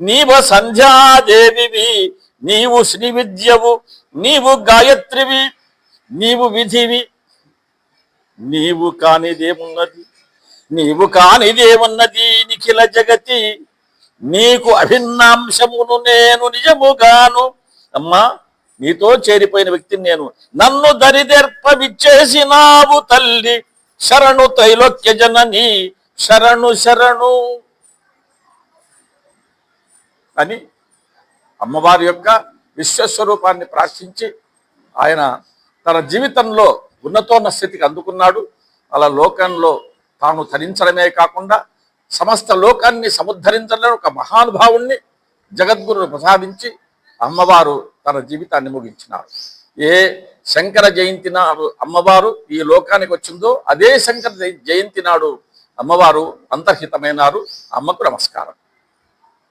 నీవ సంధ్యాదేవివి నీవు శ్రీ విద్యవు నీవు గాయత్రివి నీవు విధివి. నీవు కానిదేమున్నది నీవు కానిదేమున్నది నిఖిల జగతి. నీకు అభిన్నాంశమును నేను నిజముగాను. అమ్మా నీతో చేరిపోయిన వ్యక్తిని నేను. నన్ను దరిదెర్ప విచ్చేసినావు తల్లి శరణు తైలోక్య జనని శరణు శరణు. అని అమ్మవారి యొక్క విశ్వస్వరూపాన్ని ప్రార్థించి ఆయన తన జీవితంలో ఉన్నతోన్న స్థితికి అందుకున్నాడు. అలా లోకంలో తాను ధరించడమే కాకుండా సమస్త లోకాన్ని సముద్ధరించడం ఒక మహానుభావుణ్ణి జగద్గురును ప్రసాదించి అమ్మవారు తన జీవితాన్ని ముగించినారు. ఏ శంకర జయంతి నాడు అమ్మవారు ఈ లోకానికి వచ్చిందో అదే శంకర జయంతి నాడు అమ్మవారు అంతర్హితమైనారు. అమ్మకు నమస్కారం.